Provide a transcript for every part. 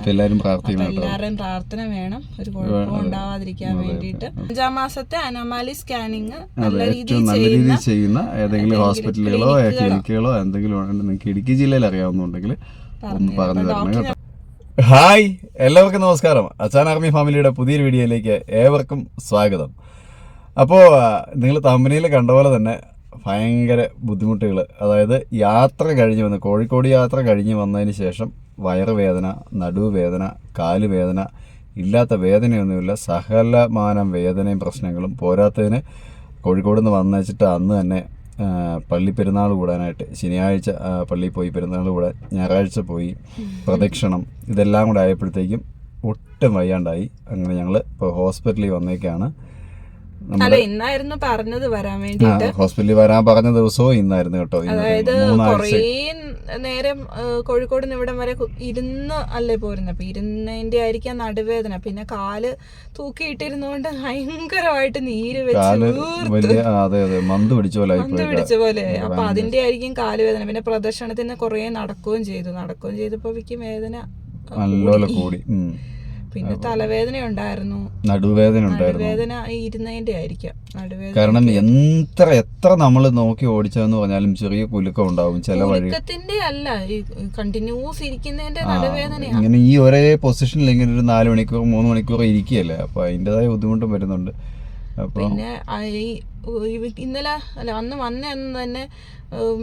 അപ്പൊ പ്രാർത്ഥിക്കണം എല്ലാവരും പ്രാർത്ഥന വേണം. ഒരു കുഴപ്പം ഉണ്ടാവാതിരിക്കാൻ വേണ്ടിയിട്ട്. അഞ്ചാം മാസത്തെ അനോമാലി സ്കാനിങ് നല്ല രീതിയിൽ ചെയ്യുന്ന രീതിയിൽ ചെയ്യുന്ന ഏതെങ്കിലും ഹോസ്പിറ്റലുകളോ ക്ലിനിക്കുകളോ. എന്തെങ്കിലും ഉണ്ടെങ്കിൽ നിങ്ങൾക്ക് ഇടുക്കി ജില്ലയിൽ അറിയാവുന്നുണ്ടെങ്കിൽ ഒന്ന് പറഞ്ഞു തരണം കേട്ടോ. ഹായ് എല്ലാവർക്കും നമസ്കാരം. അച്ചാൻ ആർമി ഫാമിലിയുടെ പുതിയൊരു വീഡിയോയിലേക്ക് ഏവർക്കും സ്വാഗതം. അപ്പോൾ നിങ്ങൾ തമ്പനിയിൽ കണ്ട പോലെ തന്നെ ഭയങ്കര ബുദ്ധിമുട്ടുകൾ അതായത് യാത്ര കഴിഞ്ഞ് വന്ന് കോഴിക്കോട് യാത്ര കഴിഞ്ഞ് വന്നതിന് ശേഷം വയറുവേദന നടുവേദന കാലുവേദന ഇല്ലാത്ത വേദനയൊന്നുമില്ല. സകലമാനം വേദനയും പ്രശ്നങ്ങളും പോരാത്തതിന് കോഴിക്കോട് നിന്ന് വന്നേച്ചിട്ട് അന്ന് തന്നെ പള്ളി പെരുന്നാൾ കൂടാനായിട്ട് ശനിയാഴ്ച പള്ളിയിൽ പോയി പെരുന്നാൾ കൂടാൻ ഞായറാഴ്ച പോയി പ്രദക്ഷിണം ഇതെല്ലാം കൂടെ ആയപ്പോഴത്തേക്കും ഒട്ടും വയ്യാണ്ടായി. അങ്ങനെ ഞങ്ങൾ ഇപ്പോൾ ഹോസ്പിറ്റലിൽ വന്നേക്കാണ്. അല്ല ഇന്നായിരുന്നു പറഞ്ഞത് വരാൻ വേണ്ടിട്ട് ഹോസ്പിറ്റലിൽ വരാൻ പറഞ്ഞ ദിവസവും ഇന്നായിരുന്നു കേട്ടോ അതായത് കുറേ നേരം കോഴിക്കോട് നിന്ന് ഇവിടം വരെ ഇരുന്ന് അല്ലേ പോരുന്നത് അപ്പൊ ഇരുന്നതിന്റെ ആയിരിക്കാം നടുവേദന. പിന്നെ കാൽ തൂക്കിയിട്ടിരുന്നോണ്ട് ഭയങ്കരമായിട്ട് നീര് വെച്ച് മന്ത് പിടിച്ച പോലെ മന്ത് പിടിച്ച പോലെ. അപ്പൊ അതിന്റെ ആയിരിക്കും കാൽ വേദന. പിന്നെ പ്രദർശനത്തിന് കുറേ നടക്കുകയും ചെയ്തു. നടക്കുകയും ചെയ്തപ്പോ വിക്ക് വേദന നല്ലപോലെ കൂടി. പിന്നെ തലവേദന ഉണ്ടായിരുന്നു. നടുവേദന നടുവേദന ഇരുന്നതിന്റെ ആയിരിക്കാം. നടുവേദന കാരണം എത്ര എത്ര നമ്മൾ നോക്കി ഓടിച്ചതെന്ന് പറഞ്ഞാലും ചെറിയ കുലുക്കം ഉണ്ടാവും ചില വഴി കുലുക്കത്തിന്റെ അല്ല ഈ കണ്ടിന്യൂസ് ഇരിക്കുന്നതിന്റെ നടുവേദന ഇങ്ങനെ ഈ ഒരേ പൊസിഷനിൽ ഇങ്ങനെ ഒരു നാല് മണിക്കൂർ മൂന്ന് മണിക്കൂർ ഇരിക്കുകയല്ലേ? അപ്പൊ അതിന്റെതായ ബുദ്ധിമുട്ടും വരുന്നുണ്ട്. പിന്നെ ഈ ഇന്നലെ അല്ല അന്ന് വന്ന അന്ന് തന്നെ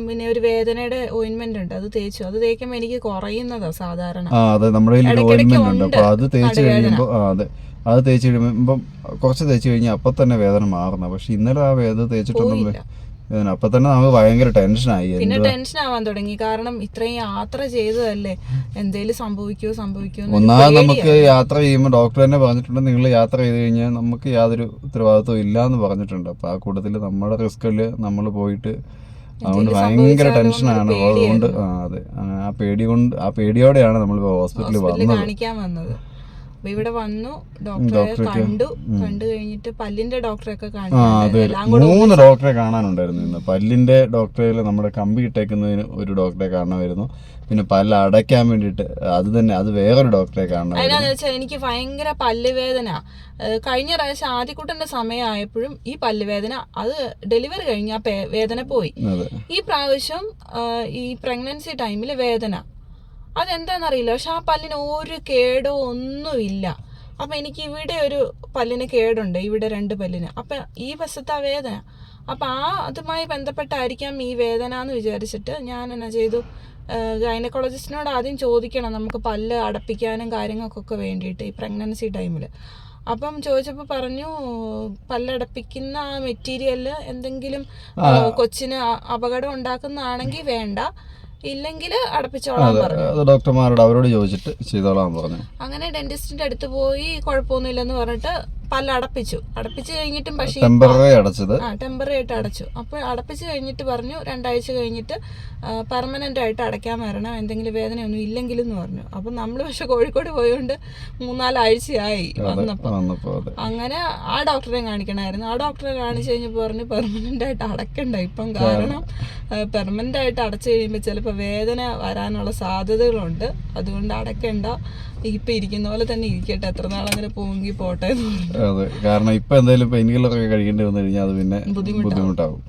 പിന്നെ ഒരു വേദനയുടെ ഓയിൻമെന്റ് ഉണ്ട്. അത് തേച്ചു. അത് തേക്കുമ്പോൾ എനിക്ക് കുറയുന്നതാ സാധാരണ. അതെ. നമ്മുടെ ഓയിൻമെന്റ് ഉണ്ട് ഉണ്ട്. അപ്പൊ അത് തേച്ച് കഴിയുമ്പോ കഴിയുമ്പോൾ അതെ. അത് തേച്ച് കഴിയുമ്പോൾ കുറച്ച് തേച്ച് കഴിഞ്ഞാൽ അപ്പൊ തന്നെ വേദന മാറുന്ന. പക്ഷെ ഇന്നലെ ആ വേദന തേച്ചിട്ടൊന്നും അപ്പൊ തന്നെ നമുക്ക് ഭയങ്കര ടെൻഷനായി പിന്നെ ടെൻഷൻ ആവാൻ തുടങ്ങി. കാരണം ഇത്രയും യാത്ര ചെയ്തതല്ലേ? എന്തേലും സംഭവിക്കുമോ സംഭവിക്കുമോ ഒന്നാമത് നമുക്ക് യാത്ര ചെയ്യുമ്പോൾ ഡോക്ടർ തന്നെ പറഞ്ഞിട്ടുണ്ട് നിങ്ങൾ യാത്ര ചെയ്ത് കഴിഞ്ഞാൽ നമുക്ക് യാതൊരു ഉത്തരവാദിത്വം ഇല്ല എന്ന് പറഞ്ഞിട്ടുണ്ട്. അപ്പൊ ആ കൂട്ടത്തിൽ നമ്മുടെ റിസ്കിൽ നമ്മൾ പോയിട്ട് അതുകൊണ്ട് ഭയങ്കര ടെൻഷനാണ് അതുകൊണ്ട് ആ അതെ. ആ പേടി കൊണ്ട് ആ പേടിയോടെയാണ് നമ്മളിപ്പോ ഹോസ്പിറ്റലിൽ വന്നത്. അപ്പൊ ഇവിടെ വന്നു ഡോക്ടറെ കണ്ടു കണ്ടു കഴിഞ്ഞിട്ട് പല്ലിന്റെ ഡോക്ടറെ ഒക്കെ കാണിച്ചു മൂന്ന് ഡോക്ടറെ കാണാനുണ്ടായിരുന്നു ഇന്ന്. പല്ലിന്റെ ഡോക്ടറെ നമ്മുടെ കമ്പി ഇട്ടേക്കുന്നതിന് ഒരു ഡോക്ടറെ കാണണമായിരുന്നു. പിന്നെ പല്ല് അടയ്ക്കാൻ വേണ്ടിയിട്ട് അത് തന്നെ അത് വേറൊരു ഡോക്ടറെ അതിനാന്ന് വെച്ചാൽ എനിക്ക് ഭയങ്കര പല്ലുവേദന. കഴിഞ്ഞ പ്രാവശ്യം ആദ്യക്കുട്ടന്റെ സമയമായപ്പോഴും ഈ പല്ലുവേദന അത് ഡെലിവറി കഴിഞ്ഞ വേദന പോയി. ഈ പ്രാവശ്യം ഈ പ്രഗ്നൻസി ടൈമിൽ വേദന. അതെന്താണെന്നറിയില്ല പക്ഷെ ആ പല്ലിന് ഒരു കേടോ ഒന്നുമില്ല. അപ്പം എനിക്ക് ഇവിടെ ഒരു പല്ലിന് കേടുണ്ട്. ഇവിടെ രണ്ട് പല്ലിന്. അപ്പം ഈ വശത്ത് ആ വേദന. അപ്പം ആ അതുമായി ബന്ധപ്പെട്ടായിരിക്കാം ഈ വേദന എന്ന് വിചാരിച്ചിട്ട് ഞാൻ എന്നാ ചെയ്തു? ഗൈനക്കോളജിസ്റ്റിനോട് ആദ്യം ചോദിക്കണം നമുക്ക് പല്ല് അടപ്പിക്കാനും കാര്യങ്ങൾക്കൊക്കെ വേണ്ടിയിട്ട് ഈ പ്രഗ്നൻസി ടൈമിൽ അപ്പം ചോദിച്ചപ്പോൾ പറഞ്ഞു പല്ലടപ്പിക്കുന്ന ആ മെറ്റീരിയൽ എന്തെങ്കിലും കൊച്ചിന് അപകടം ഉണ്ടാക്കുന്നതാണെങ്കിൽ വേണ്ട. ഇല്ലെങ്കിൽ അടപ്പിച്ചോളാം പറഞ്ഞു. ഡോക്ടർമാരോട് അവരോട് ചോദിച്ചിട്ട് ചെയ്തോളാൻ പറഞ്ഞു. അങ്ങനെ ഡെന്റിസ്റ്റിന്റെ അടുത്ത് പോയി കുഴപ്പമൊന്നുമില്ലെന്ന് പറഞ്ഞിട്ട് പല്ല് അടപ്പിച്ചു. അടപ്പിച്ചു കഴിഞ്ഞിട്ടും പക്ഷേ ടെമ്പററി അടച്ചത്. ആ ടെമ്പററി ആയിട്ട് അടച്ചു. അപ്പോൾ അടപ്പിച്ചു കഴിഞ്ഞിട്ട് പറഞ്ഞു രണ്ടാഴ്ച കഴിഞ്ഞിട്ട് പെർമനന്റ് ആയിട്ട് അടയ്ക്കാൻ വരണം. എന്തെങ്കിലും വേദനയൊന്നും ഇല്ലെങ്കിലും എന്ന് പറഞ്ഞു. അപ്പം നമ്മൾ പക്ഷെ കോഴിക്കോട് പോയോണ്ട് മൂന്നാലാഴ്ചയായി വന്നപ്പോൾ. വന്നപ്പോ അങ്ങനെ ആ ഡോക്ടറെ കാണിക്കണമായിരുന്നു. ആ ഡോക്ടറെ കാണിച്ചു കഴിഞ്ഞപ്പോൾ പറഞ്ഞു പെർമനന്റ് ആയിട്ട് അടക്കണ്ട. ഇപ്പം കാരണം പെർമനന്റ് ആയിട്ട് അടച്ചു കഴിയുമ്പോൾ ചിലപ്പോൾ വേദന വരാനുള്ള സാധ്യതകളുണ്ട്. അതുകൊണ്ട് അടക്കണ്ട. ഇപ്പം ഇരിക്കുന്ന പോലെ തന്നെ ഇരിക്കട്ടെ. എത്ര അങ്ങനെ പോങ്കി പോട്ടെ അതെ. കാരണം ഇപ്പൊ എന്തായാലും പെയിൻ കില്ലറൊക്കെ കഴിക്കേണ്ടി വന്നു കഴിഞ്ഞാൽ അത് പിന്നെ ബുദ്ധിമുട്ടാവും.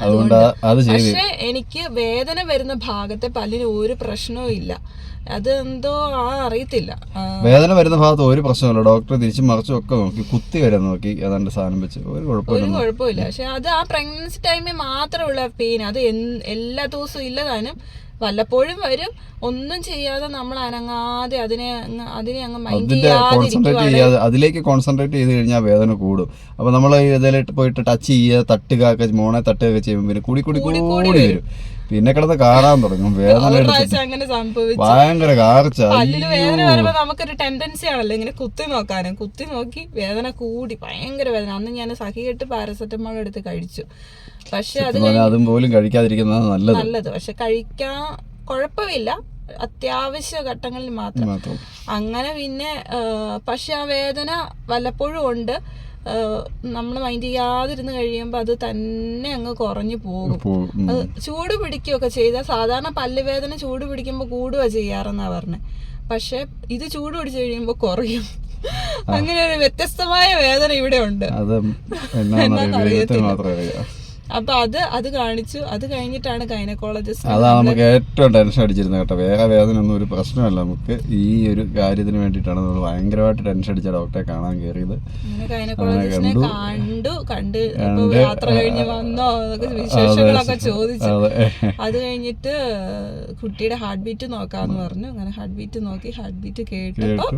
അതുകൊണ്ട് അത് പക്ഷെ എനിക്ക് വേദന വരുന്ന ഭാഗത്തെ പല്ലിന് ഒരു പ്രശ്നവും ഇല്ല. അത് എന്തോ ആ അറിയത്തില്ല. വേദന വരുന്ന ഭാഗത്ത് ഒരു പ്രശ്നമില്ല ഡോക്ടർ തിരിച്ചു മറിച്ചും ഒക്കെ നോക്കി കുത്തി വരെ നോക്കി ഏതാണ്ട് സാധനം വെച്ച്. ഒരു ഒരു കുഴപ്പമില്ല. പക്ഷെ അത് ആ പ്രഗ്നൻസി ടൈമിൽ മാത്രമുള്ള പെയിൻ അത് എല്ലാ ദിവസവും ഇല്ലതാനും വല്ലപ്പോഴും വരും. ഒന്നും ചെയ്യാതെ നമ്മൾ അനങ്ങാതെ അതിനെ അതിനെ അങ്ങ് മൈൻഡ് കോൺസെൻട്രേറ്റ് ചെയ്യാതെ അതിലേക്ക് കോൺസെൻട്രേറ്റ് ചെയ്ത് കഴിഞ്ഞാൽ വേദന കൂടും. അപ്പൊ നമ്മൾ ഇതിലേക്ക് പോയിട്ട് ടച്ച് ചെയ്യുക തട്ടുക ഒക്കെ മോണെ തട്ടുക ഒക്കെ ചെയ്യുമ്പോൾ പിന്നെ കൂടി കൂടി കൂടി വരും. പിന്നെ കിടന്ന് കാറാൻ തുടങ്ങും. വേദന എടുത്തിട്ട്. അങ്ങനെ സംഭവിച്ചു ഭയങ്കര കാർച്ച. പല്ലിന് വേദന വരുമ്പോ നമുക്കൊരു ടെൻഡൻസി ആണല്ലോ ഇങ്ങനെ കുത്തി നോക്കാനും. കുത്തി നോക്കി വേദന കൂടി. ഭയങ്കര വേദന. അന്ന് ഞാൻ സഹികെട്ട് പാരസെറ്റമോൾ എടുത്ത് കഴിച്ചു. പക്ഷെ അത് അതും പോലും കഴിക്കാതിരിക്കുന്നത് നല്ലത്. നല്ലത്. പക്ഷെ കഴിക്കാൻ കുഴപ്പമില്ല. അത്യാവശ്യ ഘട്ടങ്ങളിൽ മാത്രം. അങ്ങനെ പിന്നെ പക്ഷെ ആ വേദന വല്ലപ്പോഴും ഉണ്ട്. നമ്മൾ മൈൻഡ് ചെയ്യാതിരുന്ന് കഴിയുമ്പോൾ അത് തന്നെ അങ്ങ് കുറഞ്ഞു പോകും. അത് ചൂട് പിടിക്കുകയൊക്കെ ചെയ്താൽ സാധാരണ പല്ലുവേദന ചൂട് പിടിക്കുമ്പോൾ കൂടുക ചെയ്യാറെന്നാ പറഞ്ഞത് പക്ഷെ ഇത് ചൂട് പിടിച്ചു കഴിയുമ്പോൾ കുറയും. അങ്ങനെ ഒരു വ്യത്യസ്തമായ വേദന ഇവിടെ ഉണ്ട്. അപ്പൊ അത് അത് കാണിച്ചു. അത് കഴിഞ്ഞിട്ടാണ് ഗൈനക്കോളജിസ്റ്റ് അതാണ് നമുക്ക് ഏറ്റവും ടെൻഷൻ അടിച്ചിരുന്നത് കേട്ടോ. വേറെ വേദന ഒന്നും ഒരു പ്രശ്നമല്ല. നമുക്ക് ഈ ഒരു കാര്യത്തിന് വേണ്ടിയിട്ടാണ് നമ്മൾ ഭയങ്കരമായിട്ട് ടെൻഷൻ അടിച്ച ഡോക്ടറെ കാണാൻ കയറിയത്. ഗൈനക്കോളജിസ്റ്റിനെ കണ്ടു. യാത്ര കഴിഞ്ഞ് വന്നോ എന്നൊക്കെ വിശേഷങ്ങളൊക്കെ ചോദിച്ചു. അത്. കഴിഞ്ഞിട്ട് കുട്ടിയുടെ ഹാർട്ട് ബീറ്റ് നോക്കാന്ന് പറഞ്ഞു. അങ്ങനെ ഹാർട്ട് ബീറ്റ് നോക്കി ഹാർട്ട് ബീറ്റ് കേട്ടപ്പോ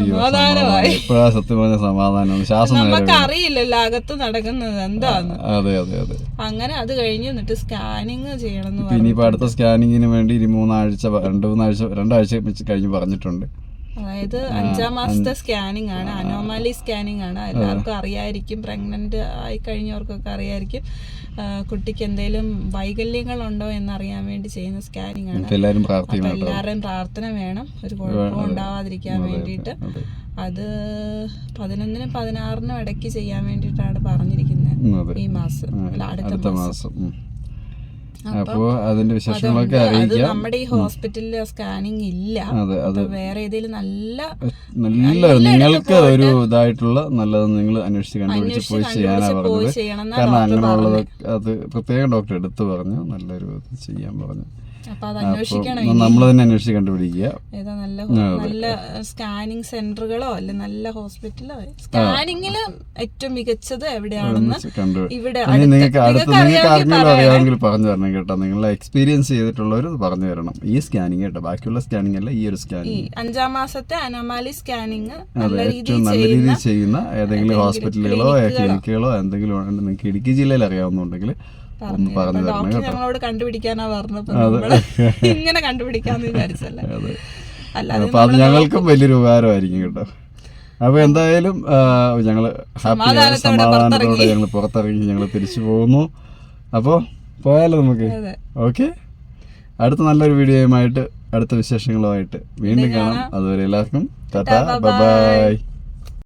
സമാധാനമായി. സത്യം പറഞ്ഞ സമാധാനം. നമുക്ക് അറിയില്ലല്ലോ അകത്ത് നടക്കുന്നത് എന്താന്ന്. അതെ അതെ അതെ. അങ്ങനെ അത് കഴിഞ്ഞ് എന്നിട്ട് സ്കാനിങ് ചെയ്യണം എന്ന് ഇപ്പൊ പറഞ്ഞു അടുത്ത സ്കാനിങ്ങിന് വേണ്ടി ഇനി മൂന്നാഴ്ച രണ്ടു മൂന്നാഴ്ച രണ്ടാഴ്ച കഴിഞ്ഞ് പറഞ്ഞിട്ടുണ്ട്. അതായത് അഞ്ചാം മാസത്തെ സ്കാനിങ് ആണ്. അനോമാലി സ്കാനിങ് ആണ്. എല്ലാവർക്കും അറിയായിരിക്കും. പ്രഗ്നന്റ് ആയി കഴിഞ്ഞവർക്കൊക്കെ അറിയായിരിക്കും. കുട്ടിക്ക് എന്തെങ്കിലും വൈകല്യങ്ങൾ വൈകല്യങ്ങളുണ്ടോ എന്നറിയാൻ വേണ്ടി ചെയ്യുന്ന സ്കാനിങ് ആണ്. എല്ലാവരും എല്ലാവരുടെയും പ്രാർത്ഥന വേണം. ഒരു കുഴപ്പവും ഉണ്ടാവാതിരിക്കാൻ വേണ്ടിയിട്ട്. അത് പതിനൊന്നിനും പതിനാറിനും ഇടയ്ക്ക് ചെയ്യാൻ വേണ്ടിയിട്ടാണ് പറഞ്ഞിരിക്കുന്നത്. ഈ മാസം അല്ല അടുത്ത മാസം. അപ്പോ അതിന്റെ വിശേഷങ്ങളൊക്കെ അറിയിക്കാം. നമ്മുടെ ഈ ഹോസ്പിറ്റലിൽ സ്കാനിങ് ഇല്ല. വേറെ ഏതെങ്കിലും നല്ല നല്ല നിങ്ങൾക്ക് ഒരു ഇതായിട്ടുള്ള നല്ലത് നിങ്ങൾ അന്വേഷിച്ച് കണ്ടുപിടിച്ച് പോയി ചെയ്യാനാ പറഞ്ഞത്. കാരണം അങ്ങനെയുള്ളത് അത് പ്രത്യേകം ഡോക്ടർ എടുത്തു പറഞ്ഞു. നല്ലൊരു ചെയ്യാൻ പറഞ്ഞു. നമ്മൾ തന്നെ അന്വേഷിച്ച് കണ്ടുപിടിക്കുക. ഏതാ നല്ല നല്ല സ്കാനിങ് സെന്ററുകളോ അല്ലെ നല്ല ഹോസ്പിറ്റലോ? സ്കാനിങ്ങിൽ ഏറ്റവും മികച്ചത് എവിടെയാണെന്ന് ഇവിടെ നിങ്ങൾക്ക് അടുത്ത് നിങ്ങൾക്ക് നിങ്ങൾക്ക് അറിയാമെങ്കിൽ ആർക്കെങ്കിലും അറിയാമെങ്കിൽ പറഞ്ഞു തരണം കേട്ടോ. നിങ്ങൾ എക്സ്പീരിയൻസ് ചെയ്തിട്ടുള്ളവർ പറഞ്ഞു തരണം. ഈ സ്കാനിങ് കേട്ടോ. ബാക്കിയുള്ള സ്കാനിങ് അല്ല ഈ ഒരു സ്കാനിങ് അഞ്ചാം മാസത്തെ അനോമാലി സ്കാനിങ് ഏറ്റവും നല്ല രീതിയിൽ ചെയ്യുന്ന ഏതെങ്കിലും ഹോസ്പിറ്റലുകളോ ക്ലിനിക്കുകളോ എന്തെങ്കിലും നിങ്ങൾക്ക് ഇടുക്കി ജില്ലയിൽ അറിയാവുന്നുണ്ടെങ്കിൽ ഒന്ന് പറഞ്ഞു തരണം. ഡോക്ടർ കേട്ടോ. ഞങ്ങളോട് കണ്ടുപിടിക്കാനാ പറഞ്ഞപ്പോ നമ്മൾ ഇങ്ങനെ കണ്ടുപിടിക്കാന്ന് വിചാരിച്ചല്ലേ. അതെ. അല്ലാതെ അപ്പൊ അത് ഞങ്ങൾക്കും വലിയൊരു ഉപകാരമായിരിക്കും കേട്ടോ. അപ്പൊ എന്തായാലും ഞങ്ങൾ ഹാപ്പി സമാധാനത്തോടെ ഞങ്ങൾ പുറത്തിറങ്ങി. ഞങ്ങൾ തിരിച്ചു പോകുന്നു. അപ്പോൾ പോയാലോ നമുക്ക്? ഓക്കെ. അടുത്ത നല്ലൊരു വീഡിയോയുമായിട്ട് അടുത്ത വിശേഷങ്ങളുമായിട്ട് വീണ്ടും കാണാം. അതുവരെ എല്ലാവർക്കും ടാറ്റാ ബൈ.